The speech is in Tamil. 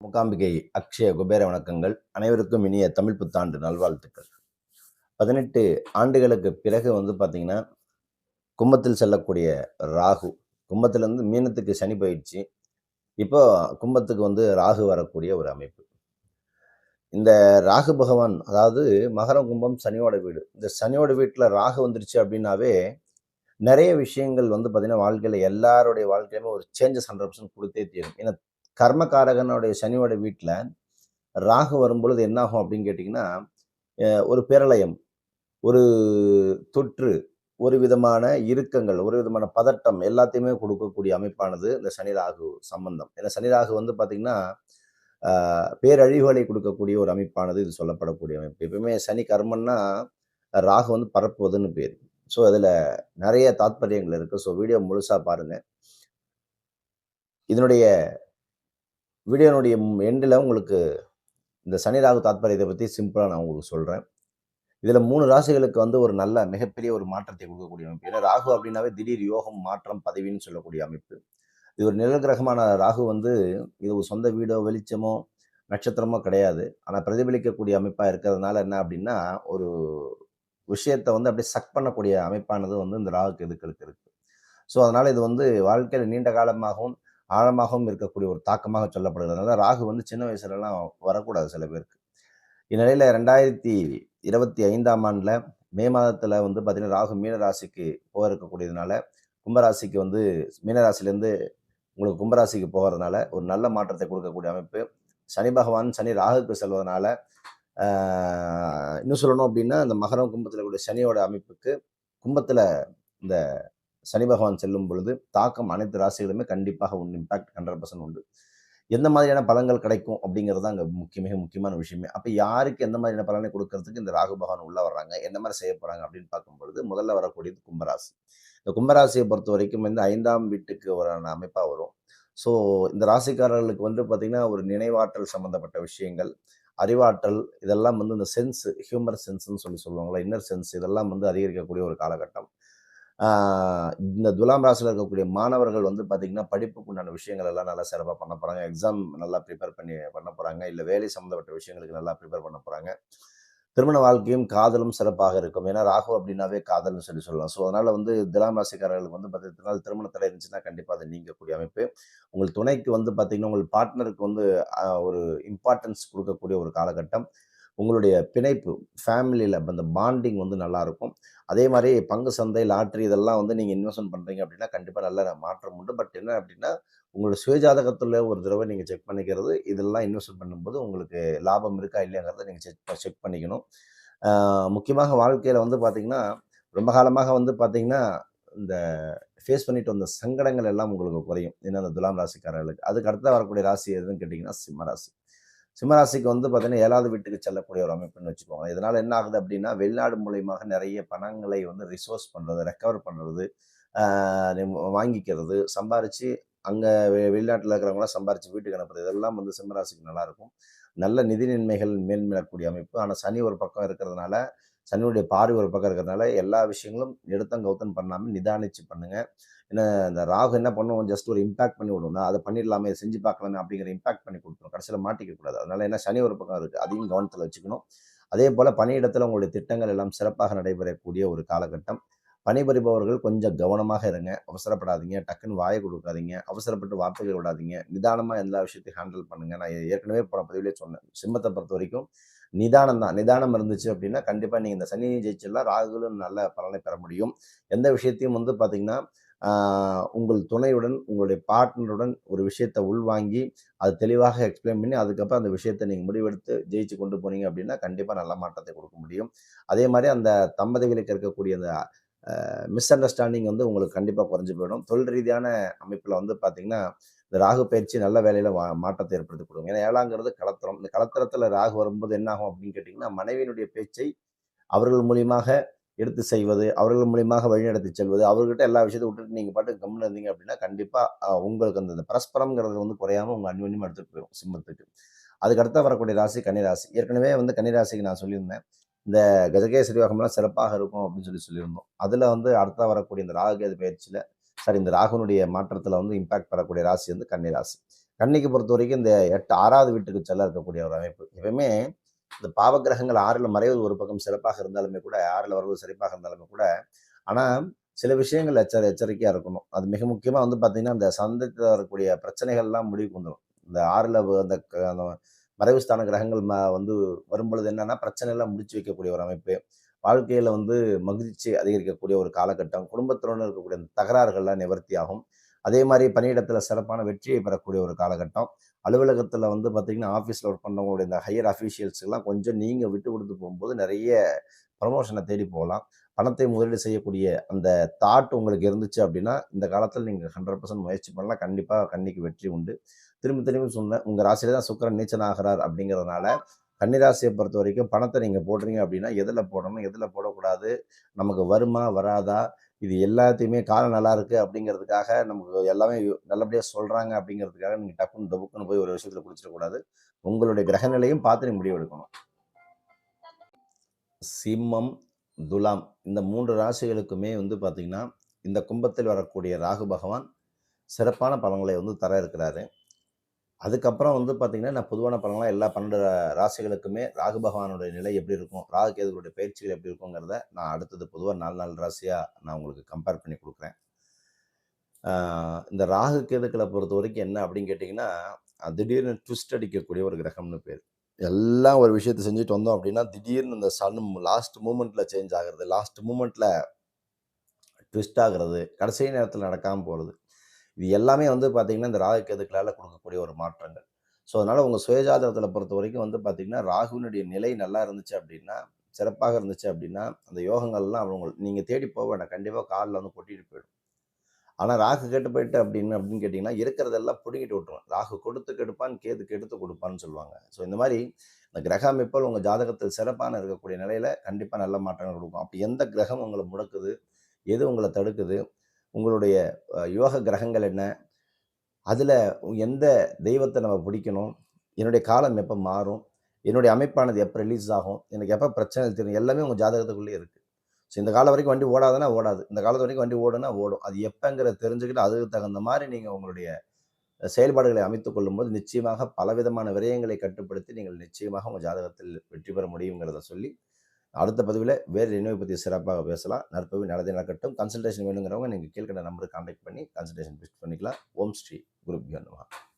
முகாம்பிகை அக்ஷய குபேர வணக்கங்கள் அனைவருக்கும் இனிய தமிழ் புத்தாண்டு நல்வாழ்த்துக்கள். பதினெட்டு ஆண்டுகளுக்கு பிறகு வந்து பார்த்தீங்கன்னா கும்பத்தில் செல்லக்கூடிய ராகு கும்பத்திலேருந்து மீனத்துக்கு சனி போயிடுச்சு இப்போ கும்பத்துக்கு வந்து ராகு வரக்கூடிய ஒரு அமைப்பு. இந்த ராகு பகவான் அதாவது மகரம் கும்பம் சனியோட வீடு இந்த சனியோட வீட்டில் ராகு வந்துருச்சு அப்படின்னாவே நிறைய விஷயங்கள் வந்து பார்த்தீங்கன்னா வாழ்க்கையில் எல்லாருடைய வாழ்க்கையிலுமே ஒரு சேஞ்சஸ் ஹண்ட்ரட் பர்சன்ட் கொடுத்தே தீரும். ஏன்னா கர்மகாரகனுடைய சனியோட வீட்டில் ராகு வரும்பொழுது என்னாகும் அப்படின்னு கேட்டிங்கன்னா ஒரு பேரளயம் ஒரு தொற்று ஒரு விதமான இறுக்கங்கள் ஒரு விதமான பதட்டம் எல்லாத்தையுமே கொடுக்கக்கூடிய அமைப்பானது இந்த சனி ராகு சம்பந்தம். ஏன்னா சனி ராகு வந்து பார்த்திங்கன்னா பேரழிவுகளை கொடுக்கக்கூடிய ஒரு அமைப்பானது இது சொல்லப்படக்கூடிய அமைப்பு. எப்பயுமே சனி கர்மன்னா ராகு வந்து பரப்புவதுன்னு பேர். ஸோ அதில் நிறைய தாத்பரியங்கள் இருக்குது ஸோ வீடியோ முழுசாக பாருங்கள் இதனுடைய வீடியோனுடைய எண்டில் உங்களுக்கு இந்த சனி ராகு தாத்பரியத்தை பற்றி சிம்பிளாக நான் உங்களுக்கு சொல்கிறேன் இதில் மூணு ராசிகளுக்கு வந்து ஒரு நல்ல மிகப்பெரிய ஒரு மாற்றத்தை கொடுக்கக்கூடிய அமைப்பு. ஏன்னா ராகு அப்படின்னாவே திடீர் யோகம் மாற்றம் பதவின்னு சொல்லக்கூடிய அமைப்பு. இது ஒரு நிழல் கிரகமான ராகு வந்து இது ஒரு சொந்த வீடோ வெளிச்சமோ நட்சத்திரமோ கிடையாது. ஆனால் பிரதிபலிக்கக்கூடிய அமைப்பாக இருக்கிறதுனால என்ன அப்படின்னா ஒரு விஷயத்தை வந்து அப்படியே சக் பண்ணக்கூடிய அமைப்பானது வந்து இந்த ராகு எதுக்கு இருக்கு. ஸோ அதனால் இது வந்து வாழ்க்கையில் நீண்ட காலமாகவும் ஆழமாகவும் இருக்கக்கூடிய ஒரு தாக்கமாக சொல்லப்படுகிறதுனால ராகு வந்து சின்ன வயசுலலாம் வரக்கூடாது சில பேருக்கு. இந்நிலையில் ரெண்டாயிரத்தி இருபத்தி ஐந்தாம் ஆண்டில் மே மாதத்தில் வந்து பார்த்திங்கன்னா ராகு மீனராசிக்கு போக இருக்கக்கூடியதுனால கும்பராசிக்கு வந்து மீனராசிலேருந்து உங்களுக்கு கும்பராசிக்கு போகிறதுனால ஒரு நல்ல மாற்றத்தை கொடுக்கக்கூடிய அமைப்பு. சனி பகவான் சனி ராகுக்கு செல்வதனால இன்னும் சொல்லணும் அப்படின்னா இந்த மகரம் கும்பத்தில் கூடிய சனியோட அமைப்புக்கு கும்பத்தில் இந்த சனி பகவான் செல்லும் பொழுது தாக்கம் அனைத்து ராசிகளுமே கண்டிப்பாக உண்டு இம்பாக்ட் ஹண்ட்ரட் பர்சன்ட் உண்டு. எந்த மாதிரியான பலன்கள் கிடைக்கும் அப்படிங்கிறது தான் அங்கே முக்கிய மிக முக்கியமான விஷயமே. அப்போ யாருக்கு எந்த மாதிரியான பலனை கொடுக்கறதுக்கு இந்த ராகு பகவான் உள்ளே வர்றாங்க? என்ன மாதிரி செய்ய போகிறாங்க அப்படின்னு பார்க்கும்பொழுது முதல்ல வரக்கூடியது கும்பராசி. இந்த கும்பராசியை பொறுத்த வரைக்கும் வந்து ஐந்தாம் வீட்டுக்கு ஒரு அமைப்பாக வரும். ஸோ இந்த ராசிக்காரர்களுக்கு வந்து பார்த்திங்கன்னா ஒரு நினைவாற்றல் சம்மந்தப்பட்ட விஷயங்கள் அறிவாற்றல் இதெல்லாம் வந்து இந்த சென்ஸ் ஹியூமர் சென்ஸ்ன்னு சொல்லி சொல்லுவாங்களா இன்னர் சென்ஸ் இதெல்லாம் வந்து அதிகரிக்கக்கூடிய ஒரு காலகட்டம். இந்த துலாம் ராசியில் இருக்கக்கூடிய மாணவர்கள் வந்து பார்த்திங்கன்னா படிப்புக்கு உண்டான விஷயங்கள் எல்லாம் நல்லா சிறப்பாக பண்ண போகிறாங்க எக்ஸாம் நல்லா ப்ரிப்பேர் பண்ணி பண்ண போகிறாங்க இல்லை வேலை சம்மந்தப்பட்ட விஷயங்களுக்கு நல்லா ப்ரிப்பேர் பண்ண போகிறாங்க திருமண வாழ்க்கையும் காதலும் சிறப்பாக இருக்கும். ஏன்னா ராகு அப்படின்னாவே காதல்னு சொல்லி சொல்லலாம். ஸோ அதனால் வந்து துலாம் ராசிக்காரர்களுக்கு வந்து பார்த்தீங்கன்னா திருமண தடை இருந்துச்சுன்னா கண்டிப்பாக அதை நீங்கக்கூடிய அமைப்பு. உங்கள் துணைக்கு வந்து பார்த்திங்கன்னா உங்கள் பார்ட்னருக்கு வந்து ஒரு இம்பார்ட்டன்ஸ் கொடுக்கக்கூடிய ஒரு காலகட்டம். உங்களுடைய பிணைப்பு ஃபேமிலியில் அந்த பாண்டிங் வந்து நல்லாயிருக்கும் அதே மாதிரி பங்கு சந்தை லாட்ரி இதெல்லாம் வந்து நீங்கள் இன்வெஸ்ட்மெண்ட் பண்ணுறீங்க அப்படின்னா கண்டிப்பாக நல்ல மாற்றம் உண்டு. பட் என்ன அப்படின்னா உங்களோட சுயஜாதகத்தில் ஒரு தடவை நீங்கள் செக் பண்ணிக்கிறது இதெல்லாம் இன்வெஸ்ட் பண்ணும்போது உங்களுக்கு லாபம் இருக்கா இல்லையாங்கிறத நீங்கள் செக் செக் பண்ணிக்கணும். முக்கியமாக வாழ்க்கையில் வந்து பார்த்திங்கன்னா ரொம்ப காலமாக வந்து பார்த்தீங்கன்னா இந்த ஃபேஸ் பண்ணிட்டு வந்த சங்கடங்கள் எல்லாம் உங்களுக்கு குறையும். ஏன்னா அந்த துலாம் ராசிக்காரர்களுக்கு. அதுக்கு அடுத்த வரக்கூடிய ராசி எதுன்னு கேட்டிங்கன்னா சிம்ம ராசி. சிம்மராசிக்கு வந்து பார்த்தீங்கன்னா ஏழாவது வீட்டுக்கு செல்லக்கூடிய ஒரு அமைப்புன்னு வச்சுக்கோங்க இதனால் என்ன ஆகுது அப்படின்னா வெளிநாடு மூலியமாக நிறைய பணங்களை வந்து ரிசோர்ஸ் பண்ணுறது ரெக்கவர் பண்ணுறது வாங்கிக்கிறது சம்பாரித்து அங்கே வெளிநாட்டில் இருக்கிறவங்களாம் சம்பாரித்து வீட்டுக்கு அனுப்புறது இதெல்லாம் வந்து சிம்மராசிக்கு நல்லாயிருக்கும் நல்ல நிதி நன்மைகள் மேல்மேலக்கூடிய அமைப்பு. ஆனால் சனி ஒரு பக்கம் இருக்கிறதுனால சனியுடைய பார்வை ஒரு பக்கம் இருக்கிறதுனால எல்லா விஷயங்களும் எடுத்தம் கௌத்தம் பண்ணாமல் நிதானிச்சு பண்ணுங்க. ஏன்னா இந்த ராகு என்ன பண்ணுவோம் ஜஸ்ட் ஒரு இம்பாக்ட் பண்ணி விடும். அதை பண்ணிடலாமே செஞ்சு பார்க்கலாமே அப்படிங்கிற இம்பாக்ட் பண்ணி கொடுத்துரும். கடைசியில் மாட்டிக்க கூடாது. அதனால என்ன சனி ஒரு பக்கம் இருக்குது அதையும் கவனத்தில் வச்சுக்கணும். அதே போல் பணியிடத்தில் உங்களுடைய திட்டங்கள் எல்லாம் சிறப்பாக நடைபெறக்கூடிய ஒரு காலகட்டம். பணிபுரிபவர்கள் கொஞ்சம் கவனமாக இருங்க. அவசரப்படாதீங்க. டக்குன்னு வாயை கொடுக்காதீங்க. அவசரப்பட்டு வார்த்தைகள் விடாதீங்க. நிதானமாக எல்லா விஷயத்தையும் ஹேண்டில் பண்ணுங்கள் நான் ஏற்கனவே போன பதிவிலே சொன்னேன். சிம்மத்தை பொறுத்த வரைக்கும் நிதானம் தான். நிதானம் இருந்துச்சு அப்படின்னா கண்டிப்பாக நீங்கள் இந்த சனியை ஜெயிச்செல்லாம் ராகுலும் நல்ல பலனை பெற முடியும். எந்த விஷயத்தையும் வந்து பார்த்தீங்கன்னா உங்கள் துணையுடன் உங்களுடைய பார்ட்னருடன் ஒரு விஷயத்தை உள்வாங்கி அது தெளிவாக எக்ஸ்பிளைன் பண்ணி அதுக்கப்புறம் அந்த விஷயத்தை நீங்கள் முடிவெடுத்து ஜெயிச்சு கொண்டு போனீங்க அப்படின்னா கண்டிப்பாக நல்ல மாற்றத்தை கொடுக்க முடியும். அதே மாதிரி அந்த தம்பதிகளுக்கு இருக்கக்கூடிய அந்த மிஸ் அண்டர்ஸ்டாண்டிங் வந்து உங்களுக்கு கண்டிப்பாக குறைஞ்சி போயிடும். தொழில் ரீதியான அமைப்பில் வந்து பார்த்தீங்கன்னா இந்த ராகு பயிற்சி நல்ல வேலையில் மாற்றத்தை ஏற்படுத்தி கொடுக்கும். ஏன்னா ஏழாங்கிறது கலத்திரம். இந்த கலத்திரத்தில் ராகு வரும்போது என்னாகும் அப்படின்னு கேட்டிங்கன்னா மனைவியினுடைய பேச்சை அவர்கள் மூலியமாக எடுத்து செய்வது அவர்கள் மூலியமாக வழிநடத்தி செல்வது அவர்கிட்ட எல்லா விஷயத்தையும் விட்டுட்டு நீங்கள் பாட்டு கம்முன்னு இருந்தீங்க அப்படின்னா கண்டிப்பாக உங்களுக்கு அந்த பரஸ்பரம்ங்கிறது வந்து குறையாமல் உங்கள் அன்வன்யம் எடுத்துகிட்டு போயிடும் சிம்மத்துக்கு. அதுக்கு அடுத்த வரக்கூடிய ராசி கன்னிராசி. ஏற்கனவே வந்து கன்னிராசிக்கு நான் சொல்லியிருந்தேன். இந்த கஜகேசரி யோகம்லாம் சிறப்பாக இருக்கும் அப்படின்னு சொல்லி சொல்லியிருந்தோம். அதில் வந்து அடுத்த வரக்கூடிய இந்த ராகுகேது பயிற்சியில் சார் இந்த ராகுனுடைய மாற்றத்தில் வந்து இம்பாக்ட் பெறக்கூடிய ராசி வந்து கன்னிராசி கன்னிக்கு பொறுத்த வரைக்கும் இந்த எட்டு ஆறாவது வீட்டுக்கு செல்ல இருக்கக்கூடிய ஒரு அமைப்பு. எப்பவுமே இந்த பாவகிரகங்கள் ஆறில் மறைவது ஒரு பக்கம் சிறப்பாக இருந்தாலுமே கூட ஆறில் வருவது சிறப்பாக இருந்தாலுமே கூட ஆனால் சில விஷயங்கள் எச்சரி எச்சரிக்கையாக இருக்கணும். அது மிக முக்கியமாக வந்து பார்த்தீங்கன்னா இந்த சந்தத்தில் வரக்கூடிய பிரச்சனைகள்லாம் முடிவுக்கு வந்துடும் இந்த ஆறில் அந்த க- அந்த மறைவு ஸ்தான கிரகங்கள் ம வந்து வரும்பொழுது என்னென்னா பிரச்சனைலாம் முடிச்சு வைக்கக்கூடிய ஒரு அமைப்பு. வாழ்க்கையில் வந்து மகிழ்ச்சி அதிகரிக்கக்கூடிய ஒரு காலகட்டம். குடும்பத்துடன் இருக்கக்கூடிய அந்த தகராறுகள்லாம் நிவர்த்தி ஆகும் அதே மாதிரி பணியிடத்தில் சிறப்பான வெற்றியை பெறக்கூடிய ஒரு காலகட்டம். அலுவலகத்தில் வந்து பார்த்தீங்கன்னா ஆஃபீஸில் ஒர்க் பண்ணவங்களுடைய இந்த ஹையர் அஃபீஷியல்ஸ்லாம் கொஞ்சம் நீங்கள் விட்டு கொடுத்து போகும்போது நிறைய ப்ரமோஷனை தேடி போகலாம். பணத்தை முதலீடு செய்யக்கூடிய அந்த தாட் உங்களுக்கு இருந்துச்சு அப்படின்னா இந்த காலத்தில் நீங்கள் ஹண்ட்ரட் பர்சன்ட் முயற்சி பண்ணலாம். கண்டிப்பாக கண்ணிக்கு வெற்றி உண்டு. திரும்ப திரும்ப சொன்னேன் உங்கள் ராசியில தான் சுக்கரன் நீச்சன் ஆகிறார் அப்படிங்கிறதுனால கன்னிராசியை பொறுத்த வரைக்கும் பணத்தை நீங்கள் போடுறீங்க அப்படின்னா எதில் போடணும் எதில் போடக்கூடாது நமக்கு வருமா வராதா இது எல்லாத்தையுமே காலம் நல்லா இருக்கு அப்படிங்கிறதுக்காக நமக்கு எல்லாமே நல்லபடியாக சொல்கிறாங்க அப்படிங்கிறதுக்காக நீங்கள் டக்குன்னு டபுக்குன்னு போய் ஒரு விஷயத்தில் குடிச்சிடக்கூடாது உங்களுடைய கிரகநிலையும் பார்த்து நீங்கள் முடிவு எடுக்கணும். சிம்மம் துலாம் இந்த மூன்று ராசிகளுக்குமே வந்து பார்த்திங்கன்னா இந்த கும்பத்தில் வரக்கூடிய ராகு பகவான் சிறப்பான பலன்களை வந்து தர இருக்கிறாரு. அதுக்கப்புறம் வந்து பார்த்திங்கன்னா நான் பொதுவான பலன்களாக எல்லா பன்னெண்டு ராசிகளுக்குமே ராகு பகவானுடைய நிலை எப்படி இருக்கும் ராகு கேதுகளுடைய பயிற்சிகள் எப்படி இருக்குங்கிறத நான் அடுத்தது பொதுவாக நாலு நாலு ராசியாக நான் உங்களுக்கு கம்பேர் பண்ணி கொடுக்குறேன். இந்த ராகு கேதுக்களை பொறுத்த வரைக்கும் என்ன அப்படின்னு கேட்டிங்கன்னா திடீர்னு ட்விஸ்ட் அடிக்கக்கூடிய ஒரு கிரகம்னு பேர். எல்லாம் ஒரு விஷயத்தை செஞ்சுட்டு வந்தோம் அப்படின்னா திடீர்னு இந்த சன் லாஸ்ட் மூமெண்ட்டில் சேஞ்ச் ஆகிறது லாஸ்ட் மூமெண்ட்டில் ட்விஸ்ட் ஆகுறது கடைசி நேரத்தில் நடக்காமல் போகிறது இது எல்லாமே வந்து பார்த்தீங்கன்னா இந்த ராகு கேதுக்களால் கொடுக்கக்கூடிய ஒரு மாற்றங்கள். ஸோ அதனால் உங்கள் சுயஜாதகத்தில் பொறுத்த வரைக்கும் வந்து பார்த்தீங்கன்னா ராகுவினுடைய நிலை நல்லா இருந்துச்சு அப்படின்னா சிறப்பாக இருந்துச்சு அப்படின்னா அந்த யோகங்கள்லாம் அவங்க நீங்கள் தேடி போக வேண்டாம். கண்டிப்பாக காலில் வந்து கொட்டிட்டு போயிடும். ஆனால் ராகு கெட்டு போயிட்டு அப்படின்னு அப்படின்னு கேட்டிங்கன்னா இருக்கிறதெல்லாம் பிடுங்கிட்டு விட்ருவோம் ராகு கொடுத்து கெடுப்பான் கேது கெடுத்து கொடுப்பான்னு சொல்லுவாங்க. ஸோ இந்த மாதிரி இந்த கிரக அமைப்புகள் உங்கள் ஜாதகத்தில் சிறப்பான இருக்கக்கூடிய நிலையில் கண்டிப்பாக நல்ல மாற்றங்கள் கொடுக்கும். அப்போ எந்த கிரகம் உங்களை முடக்குது? எது உங்களை தடுக்குது? உங்களுடைய யோக கிரகங்கள் என்ன? அதில் எந்த தெய்வத்தை நம்ம பிடிக்கணும்? என்னுடைய காலம் எப்போ மாறும்? என்னுடைய அமைப்பானது எப்போ ரிலீஸ் ஆகும்? எனக்கு எப்போ பிரச்சனை தெரியும் எல்லாமே உங்கள் ஜாதகத்துக்குள்ளேயே இருக்குது ஸோ இந்த காலம் வரைக்கும் வண்டி ஓடாதுன்னா ஓடாது. இந்த காலத்து வரைக்கும் வண்டி ஓடுனா ஓடும். அது எப்போங்கிறத தெரிஞ்சுக்கிட்டு அதுக்கு தகுந்த மாதிரி நீங்கள் உங்களுடைய செயல்பாடுகளை அமைத்து கொள்ளும்போது நிச்சயமாக பலவிதமான விரயங்களை கட்டுப்படுத்தி நீங்கள் நிச்சயமாக உங்கள் ஜாதகத்தில் வெற்றி பெற முடியுங்கிறத சொல்லி அடுத்த பதிவில் வேறு நினைவு பற்றி சிறப்பாக பேசலாம். நற்பவி நடத்தி நடக்கட்டும். கன்சல்டேஷன் வேணுங்கிறவங்க நீங்கள் கீழ்கண்ட நம்பருக்கு கான்டாக்ட் பண்ணி கன்சல்டேஷன் ஃபிக்ஸ் பண்ணிக்கலாம். ஓம் ஸ்ரீ குரு நமஹா.